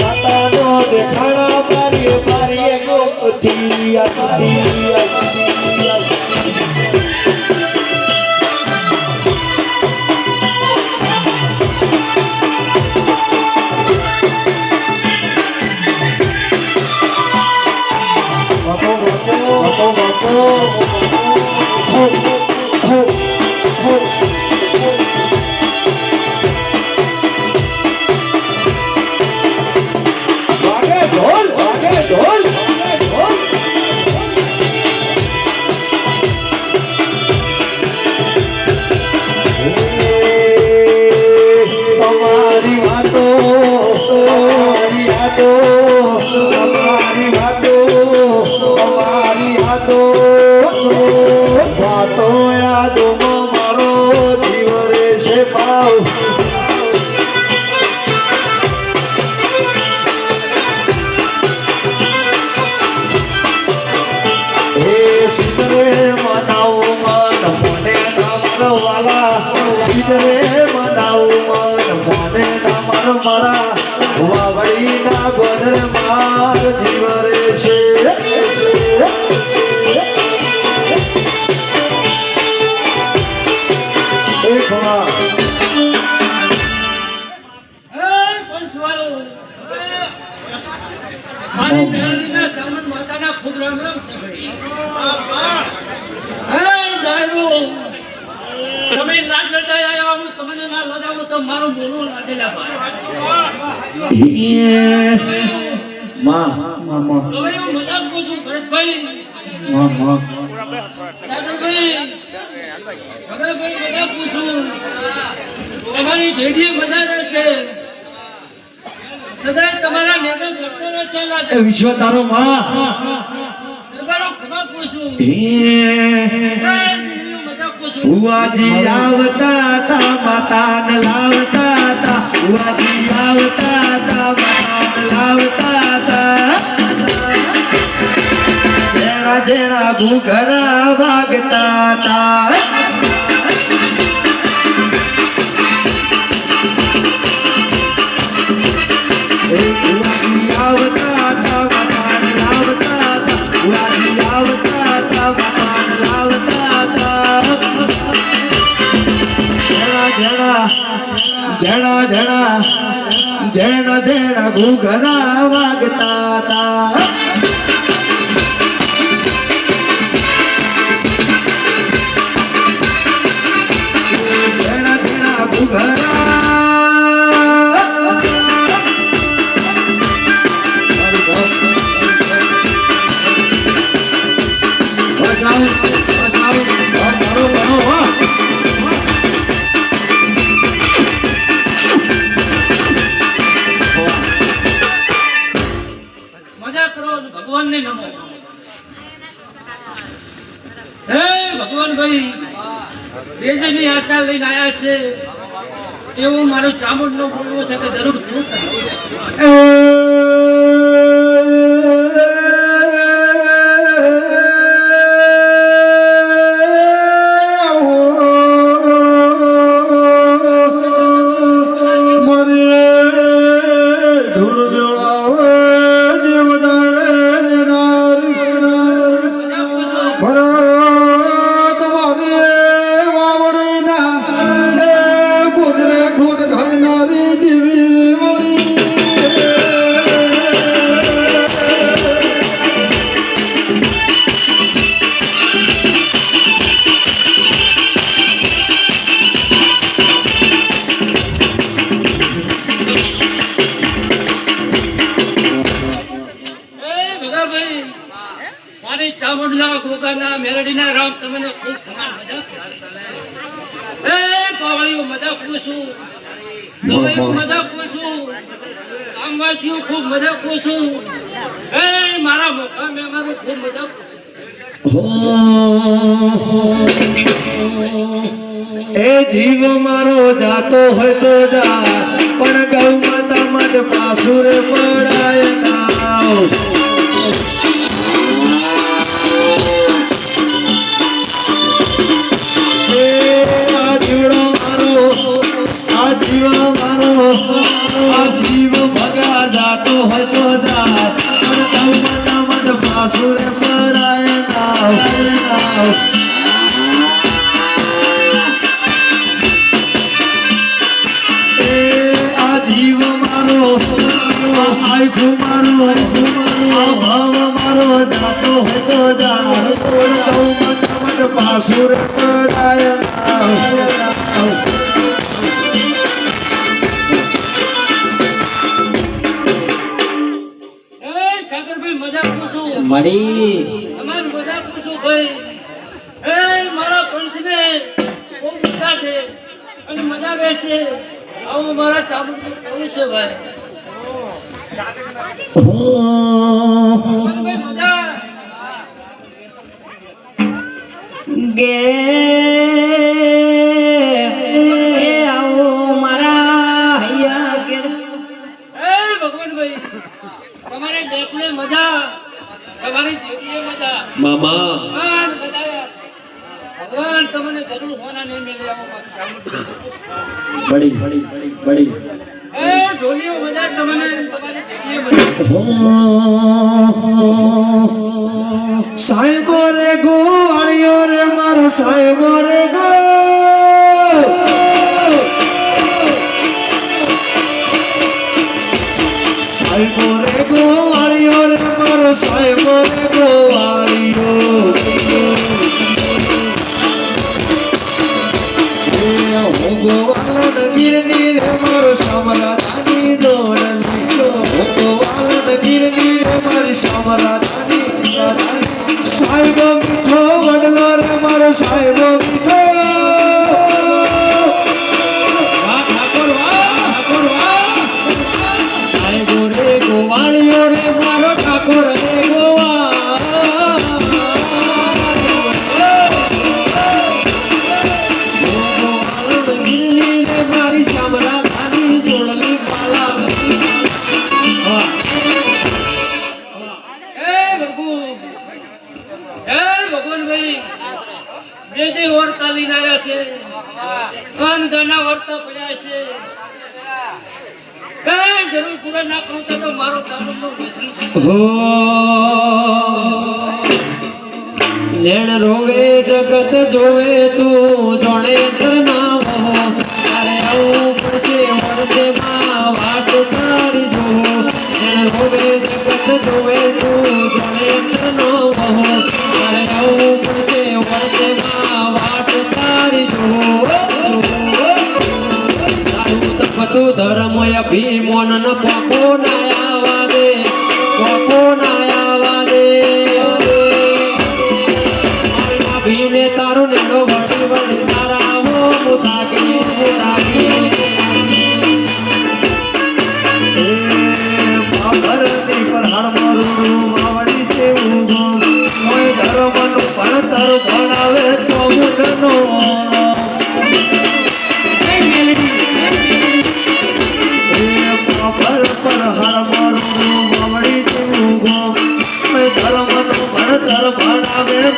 માતાનો તમારી મારી મેરડીના ચામુંડ માતાના ખૂબ રામ રામ ભાઈ. તમે લાડ લડાઈ આવ્યા હું તમને ના લગાવું તો મારું મોઢું લાજેલા ભાઈ. માં માં માં. હવે હું મજાક કરું છું ભરતભાઈ. તમારી જેઠી મજા રહેશે સદાય તમારા નેતા. વિશ્વ તારો માં. દરબારો પૂછું. ઉવાજી આવતા તા માતાને લાવતા તા ઉવાજી આવતા તા માતાને લાવતા તા જેણા જેણા ઘૂઘરા જણા જણા જણા ઘૂઘરા વાગતા તા હે ભગવાન ભાઈ બેજની આશા લઈને આવ્યા છે. એવું મારું ચામુંડ નો બોલવો છે કે જરૂર પૂરું કરીશ દવાઈઓ મજા પૂછું ગામવાસીઓ ખૂબ મજા પૂછું એ મારા મોટા મહેમાનો ખૂબ મજા એ જીવ મારો જાતો હોય તો જા પણ ગૌ માતા માટે પાસુર પડાય ના. આ આખું મારો આ ભાવ મારો જાતો હોય તો જાય પણ ગૌ માતા મન પાસુરે પડાય એ સાગરભાઈ મજા પૂછું. મળી. તમારી મજા પૂછું ભાઈ. એ મારા પંચને બહુ મોટા છે અને મજા બેસે આવું મારા ચામુંડ છે ભાઈ. ગે તમારે મજા તમારી ભગવાન તમને બડી બડી બડી મજા સાહેબો રે ગોવાળિયો રે મારો સાહેબો રે ગો સાહેબો રે ગોવાળિયો એ હું ગોવાળો ગીરની રે મારો સામરાજાની દોડલી હું ગોવાળો ગીરની રે મારી સામરાજાની સાહેબો મીઠો વડલો રે અન ગાના વર્તા પડ્યા છે. લેણ રોવે, જગત જોવે તું માં વાત તારી જો. લેણ રોવે, જગત જોવે તું જોડે ધરનો વહો તારે આવું પડશે વર્ષે માં વાત ધર્મ અભિમાન ન પોકો ના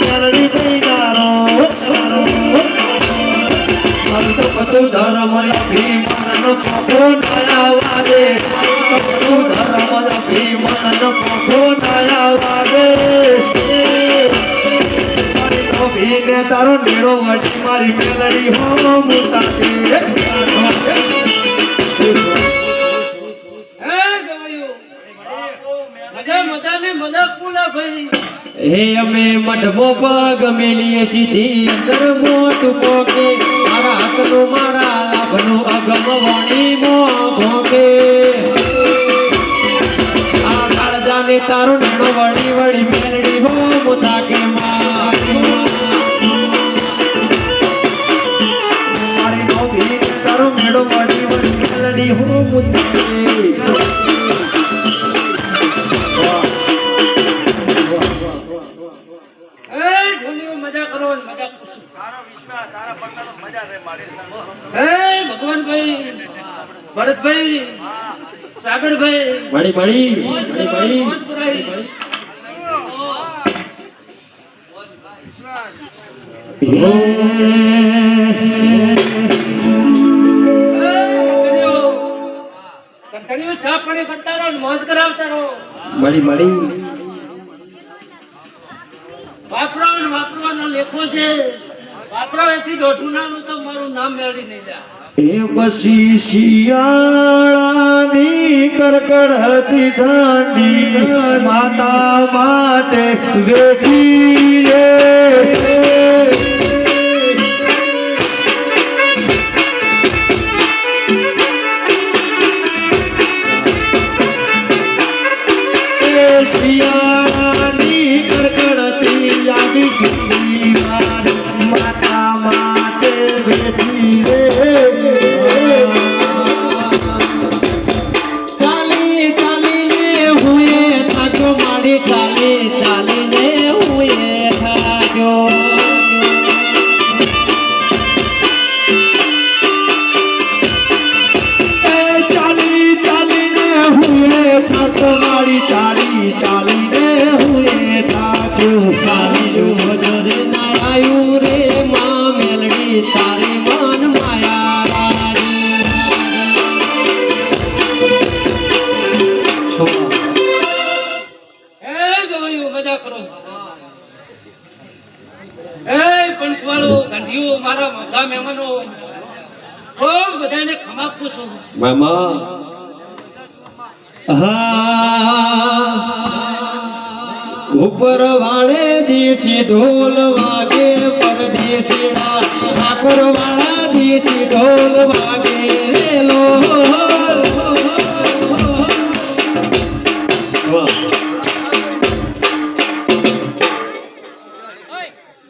મેરડી બૈનારો સંત બધું ધર્મ અભિમાન પોખો નયા વાદે બધું ધર્મ અભિમાન પોખો નયા વાદે તારો નીડો વટી મારી મેલડી હો ગવાયો મજા મજા ને મજા, કુલા ભાઈ. હે અમે મઢમો પગ મેલીએ સીધી અંદર મોત પોકે મારા હકનું મારા લાભનું અગમ વાણી મો ભોગે આ કાળજાને તારો નેણો વળી વળી મેલડી હો મુતા કે એ ભગવાનભાઈ ભરતભાઈ સાગરભાઈ મળી મળી મળી વાપરવાનો લેખો છે. આપણા એથી દોઠું નાનું તો નામ એ પછી શિયાળાની કરકડતી ઠંડી, માતા માટે વેઠી રે હા ઉપર વાળે દેશી ઢોલ વાગે પરદેશી ઠાકોર વાળા દેશી ઢોલ વાગે. લો